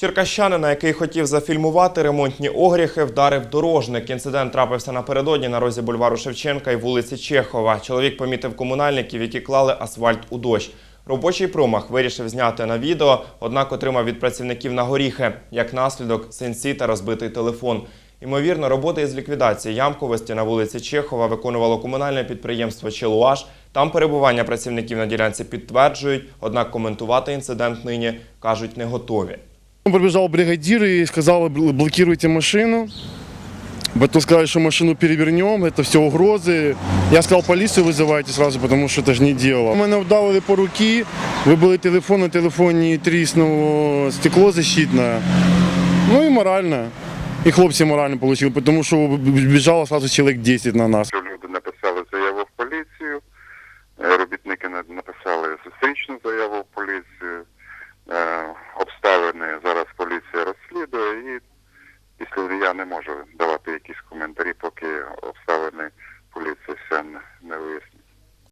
Черкащанина, який хотів зафільмувати ремонтні огріхи, вдарив дорожник. Інцидент трапився напередодні на розі бульвару Шевченка і вулиці Чехова. Чоловік помітив комунальників, які клали асфальт у дощ. Робочий промах вирішив зняти на відео, однак отримав від працівників на горіхи. Як наслідок, синці та розбитий телефон. Ймовірно, роботи із ліквідації ямковості на вулиці Чехова виконувало комунальне підприємство «Челуаш». Там перебування працівників на ділянці підтверджують, однак коментувати інцидент нині, кажуть, не готові. Прибежал бригадир и сказал, «Бл- блокируйте машину. Потом сказали, что машину перевернем, это все угрозы. Я сказал, полицию вызывайте сразу, потому что это же не дело. Мене вдавили по руки, вибили телефон, на телефоні тріснуло стекло защитне. Ну і морально. І хлопці морально отримали, тому що біжало сразу чоловік 10 на нас. Не можу давати якісь коментарі, поки обставини